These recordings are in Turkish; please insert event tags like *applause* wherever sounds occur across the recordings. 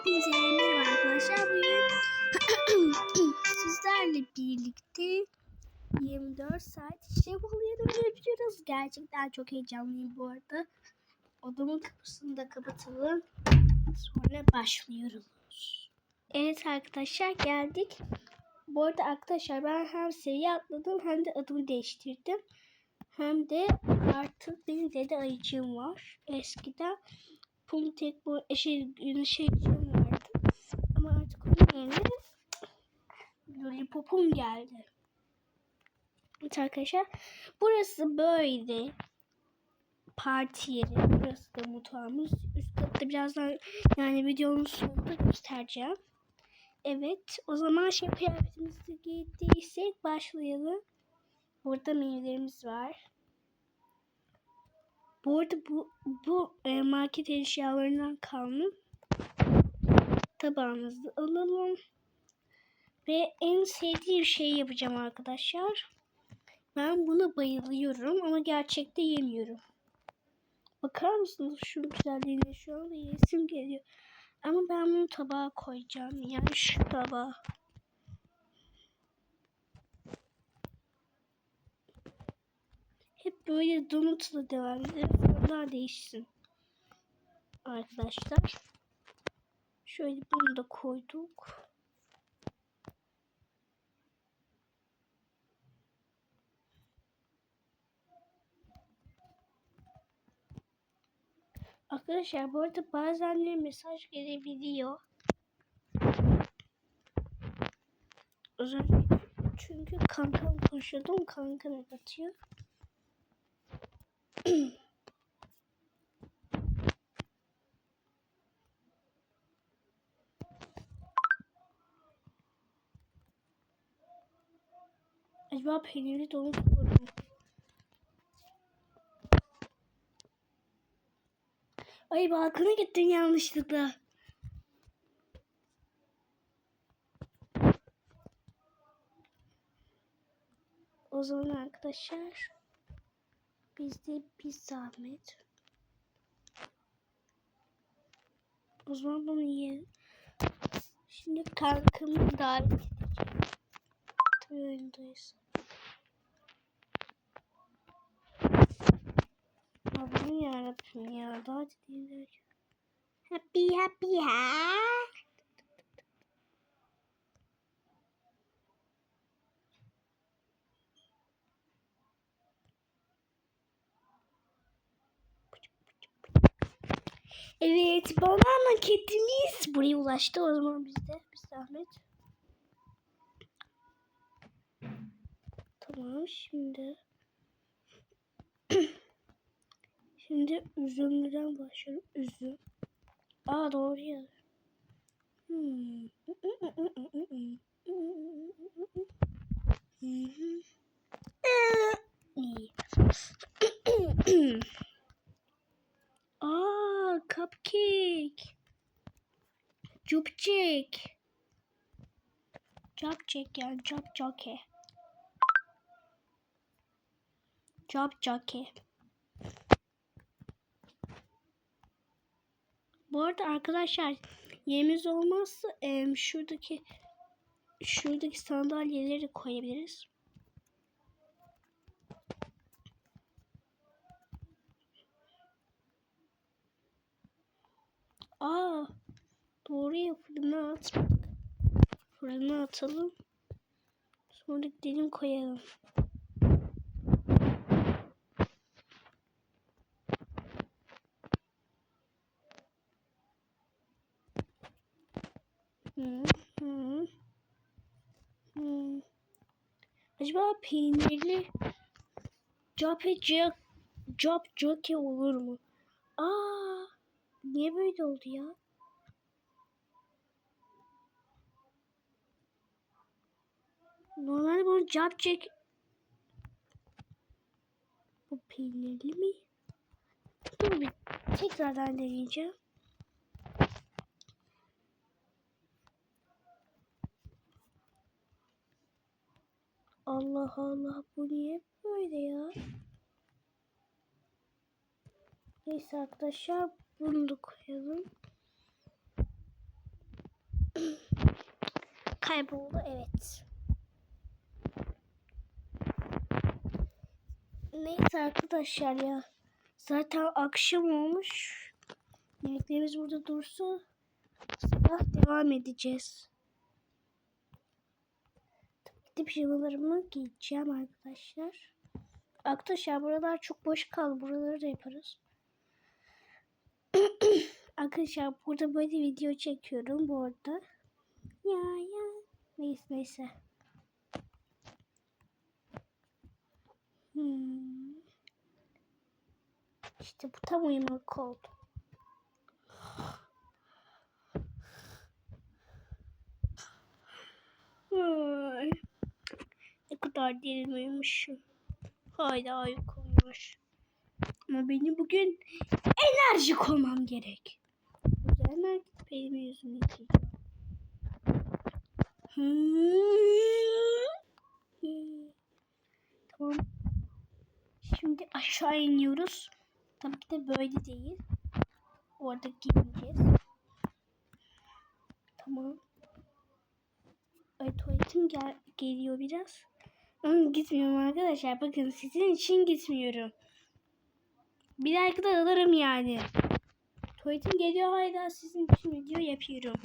Hepinize merhaba arkadaşlar. Bugün *clears throat* sizlerle birlikte 24 saat oluyor yapıyoruz. Gerçekten çok heyecanlıyım bu arada. Odamın kapısını da kapatalım. Sonra başlıyoruz. Evet arkadaşlar geldik. Bu arada arkadaşlar ben hem seviye atladım hem de adımı değiştirdim. Hem de artık benim dede ayıcığım var. Eskiden Pum tek bu şey, şeyciğim yerine Lollipop'um geldi. Arkadaşlar. Burası böyle parti yeri. Burası da mutfağımız. Üst katta birazdan yani videonun sonunda göstereceğim. Evet. O zaman şey kıyafetimizi giydiysek başlayalım. Burada menülerimiz var. Bu arada bu, bu e, market eşyalarından kalma tabağımızı alalım. Ve en sevdiğim şeyi yapacağım arkadaşlar. Ben buna bayılıyorum ama gerçekte yemiyorum. Bakar mısınız şu güzelliğine şu anda yesim geliyor. Ama ben bunu tabağa koyacağım. Yani şu tabağa. Hep böyle donutla devam edelim. Onlar değişsin. Arkadaşlar. Şöyle bunu da koyduk. Arkadaşlar bu arada bazen de mesaj gelebiliyor. Özür Çünkü kankam konuşuyordum. Kankam atıyor. *clears throat* Acaba peynirli donut olur mu? Ay balkona gittin yanlışlıkla. O zaman arkadaşlar bizde bir zahmet. O zaman bunu yiyelim. Şimdi kankamı davet Tabii oyundayız. Allah'ım yarabbim ya. Daha ciddi Happy happy ha. Evet, banana kedimiz buraya ulaştı. O zaman bizde bir zahmet. Tamam, şimdi *clears throat* şimdi üzümden başlıyorum. Üzüm. Aa doğru ya. Hmm. *clears throat* Aa, cupcake. Cupcake. Cupcake yani cup Cup jockey. Bu arada arkadaşlar yerimiz olmazsa e, şuradaki şuradaki sandalyeleri koyabiliriz. Aa, doğru ya fırına at. Fırına atalım. Sonra dilim koyalım. Hmm, hmm, hmm. Acaba peynirli Jope Job Jockey olur mu? Aa, niye böyle oldu ya? Normal bunu Jack Bu peynirli mi? Dur bir tekrardan deneyeceğim. Allah Allah bu niye böyle ya? Neyse arkadaşlar bunu da koyalım. kayboldu. Evet. Neyse arkadaşlar ya. Zaten akşam olmuş. Yemeklerimiz burada dursa sabah devam edeceğiz. Gidip pijamalarımı giyeceğim arkadaşlar. Arkadaşlar buralar çok boş kaldı. Buraları da yaparız. *clears throat* arkadaşlar burada böyle video çekiyorum bu arada. Ya ya. Neyse neyse. Hmm. İşte bu tam uyumluk oldu. *sighs* Ay. Kadar derin uyumuşum. Hala uyku uyumuş. Ama benim bugün enerjik olmam gerek. Hemen elimi yüzümü yıkayacağım. Tamam. Şimdi aşağı iniyoruz. Tabii ki de böyle değil. Orada gideceğiz. Tamam. Ay tuvaletim gel geliyor biraz. Ama gitmiyorum arkadaşlar. Bakın sizin için gitmiyorum. Bir dakika da alırım yani. Tuvaletim geliyor hala sizin için video yapıyorum.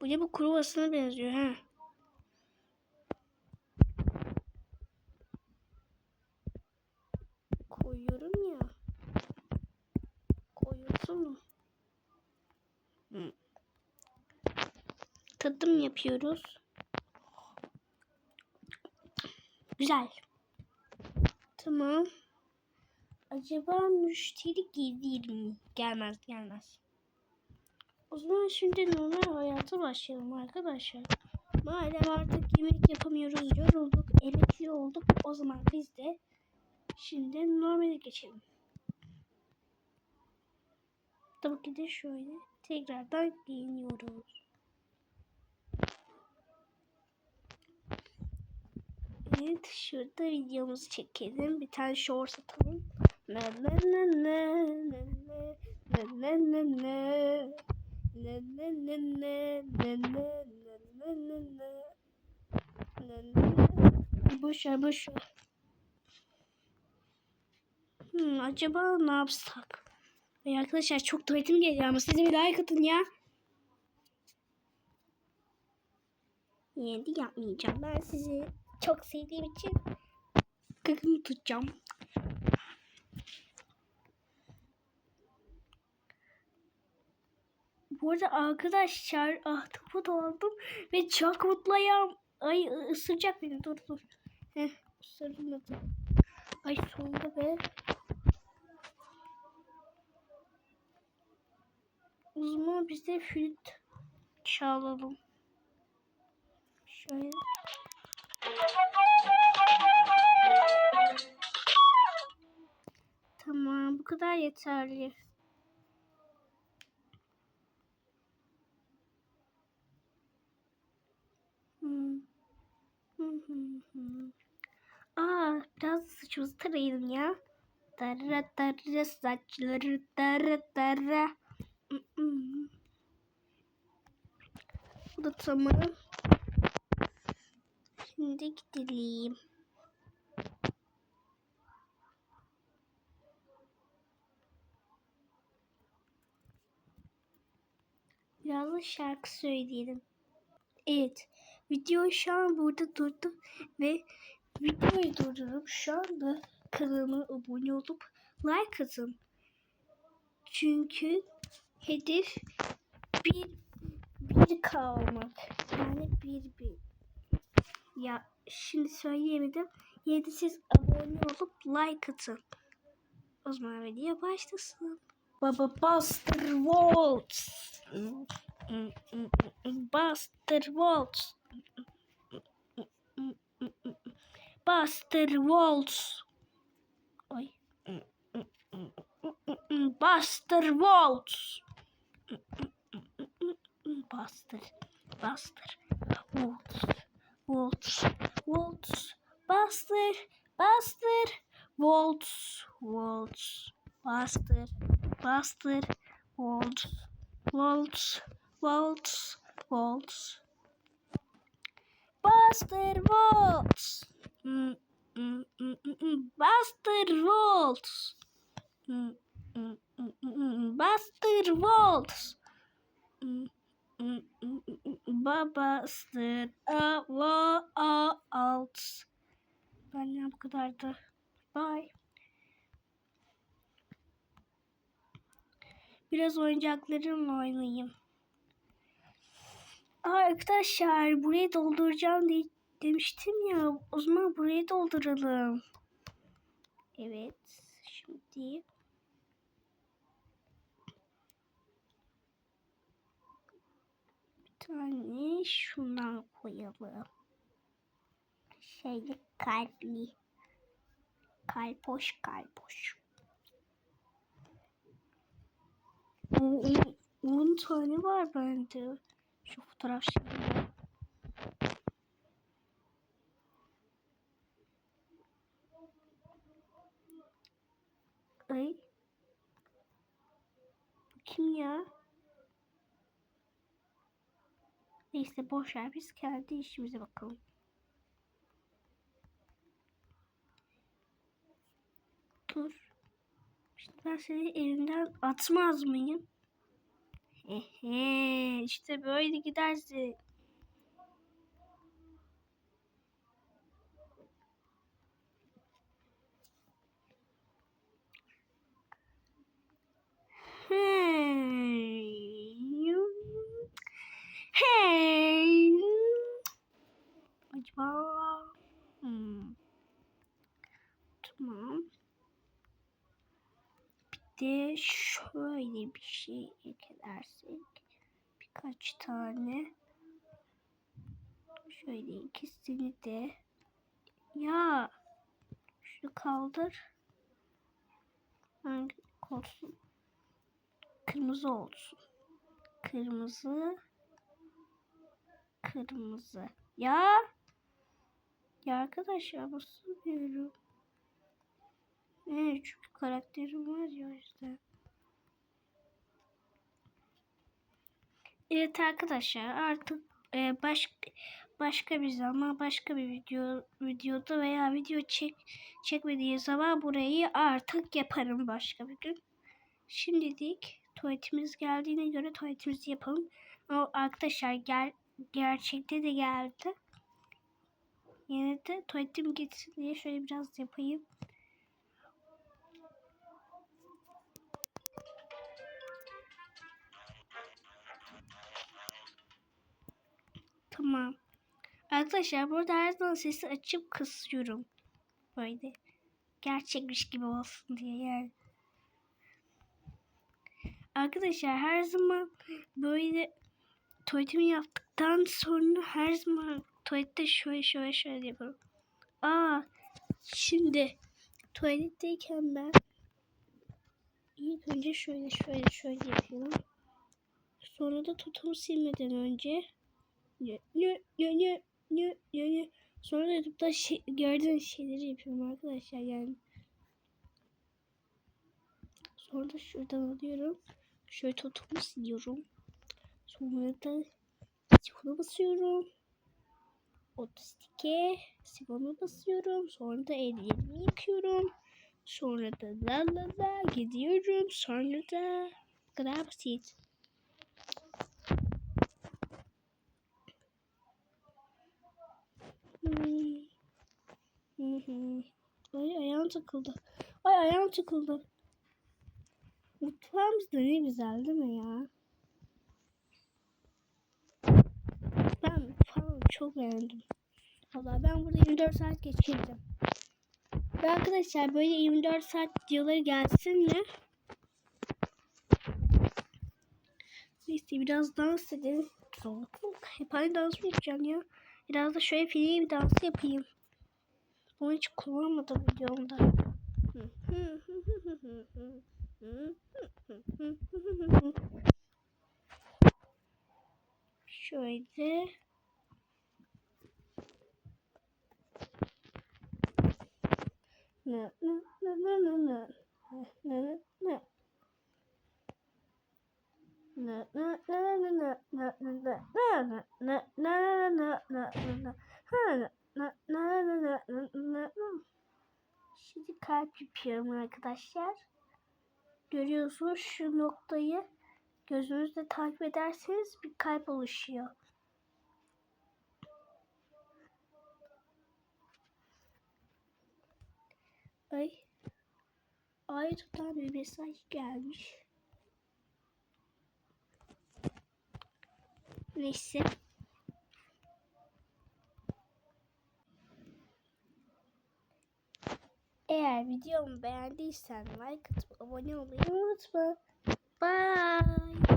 Bu ne bu kuru basına benziyor ha. Koyuyorum ya. Koyuyorsun mu? Tadım yapıyoruz. Güzel. Tamam. Acaba müşteri gelir mi? Gelmez gelmez. O zaman şimdi normal hayata başlayalım arkadaşlar. Madem artık yemek yapamıyoruz, yorulduk, emekli olduk. O zaman biz de şimdi normale geçelim. Tabii ki de şöyle tekrardan giyiniyoruz. Evet şurada videomuzu çekelim. Bir tane short atalım. Na na na na na na na na na Na na na na na na na na na Boş ver boş ver. Hmm, acaba ne yapsak? Ay arkadaşlar çok tuvaletim geliyor ama siz bir like atın ya. Yine de yapmayacağım. Ben sizi çok sevdiğim için gıkımı tutacağım. Bu arada arkadaşlar ahtapot aldım ve çok mutluyum. Ay ısıracak beni dur dur. Heh ısırmadı. Ay sonunda be. O zaman biz de flüt çalalım. Şöyle. Tamam bu kadar yeterli. Hmm. Aa biraz saçımızı tarayalım ya. Tara tara saçları. Hı hı. Bu da tamam. Şimdi gidelim. Biraz şarkı söyleyelim. Evet. Video şu an burada durdu ve videoyu durdurup şu anda kanalıma abone olup like atın. Çünkü hedef bir bir kalmak. Yani bir bir. Ya şimdi söyleyemedim. Yine siz abone olup like atın. O zaman video başlasın. Baba Buster Waltz. Buster Waltz. Buster Waltz. Oy. Buster Waltz. Buster. Buster. Waltz. Waltz, waltz, bastard, bastard, waltz, waltz, bastard, bastard, waltz, waltz, waltz, waltz. bastard, Waltz. bastard, Waltz. bastard, Waltz. Mm. Hmm, hmm, hmm, hmm. Babastır a va a alt. Benden bu kadardı. Bye. Biraz oyuncaklarımla oynayayım. Aa, arkadaşlar burayı dolduracağım diye demiştim ya. O zaman burayı dolduralım. Evet. Şimdi tane şundan koyalım. Şeyli kalpli. Kalpoş kalpoş. O- 10 tane var bende. Şu fotoğraf şimdi. Ay. Bu Kim ya? Neyse boş ver biz kendi işimize bakalım. Dur. Şimdi ben seni elimden atmaz mıyım? Ehe, işte böyle gidersin. Hey. Hey. Acaba hmm. Tamam. Bir de şöyle bir şey eklersek. Birkaç tane. Şöyle ikisini de. Ya şu kaldır. Hangi olsun kırmızı olsun. Kırmızı. Kırmızı. Ya ya arkadaşlar nasıl diyorum Evet çünkü karakterim var ya o yüzden. Evet arkadaşlar artık e, baş, başka bir zaman başka bir video videoda veya video çek çekmediği zaman burayı artık yaparım başka bir gün. Şimdilik tuvaletimiz geldiğine göre tuvaletimizi yapalım. Ama arkadaşlar ger gerçekte de geldi. Yine de tuvaletim gitsin diye şöyle biraz yapayım. Tamam. Arkadaşlar burada her zaman sesi açıp kısıyorum. Böyle. Gerçekmiş gibi olsun diye yani. Arkadaşlar her zaman böyle tuvaletimi yaptıktan sonra her zaman tuvalette şöyle şöyle şöyle yapıyorum. Aa şimdi tuvaletteyken ben ilk önce şöyle şöyle şöyle yapıyorum. Sonra da tutumu silmeden önce Nö, nö, nö, nö, nö, nö. Sonra da YouTube'da şey, gördüğün şeyleri yapıyorum arkadaşlar yani. Sonra da şuradan alıyorum. Şöyle tutumu siliyorum. Sonra da sifonu basıyorum. Otostike sifonu basıyorum. Sonra da ellerimi yıkıyorum. Sonra da la la la gidiyorum. Sonra da bu kadar basit. Ay ayağım takıldı. Ay ayağım takıldı. Mutfağımız da ne güzel değil mi ya? Ben mutfağımı çok beğendim. Valla ben burada 24 saat geçirdim. Ve arkadaşlar böyle 24 saat videoları gelsin mi? Neyse biraz dans edelim. Hep aynı dans mı ya? Biraz da şöyle fili bir dans yapayım. Onu hiç kullanmadım videomda. Şöyle. Ne ne ne ne ne ne ne ne ne Şimdi kalp yapıyorum arkadaşlar. Görüyorsunuz şu noktayı gözünüzle takip ederseniz bir kalp oluşuyor. Ay. Ayrıca bir mesaj gelmiş. Neyse. Eğer videomu beğendiysen like atıp abone olmayı unutma. Bye.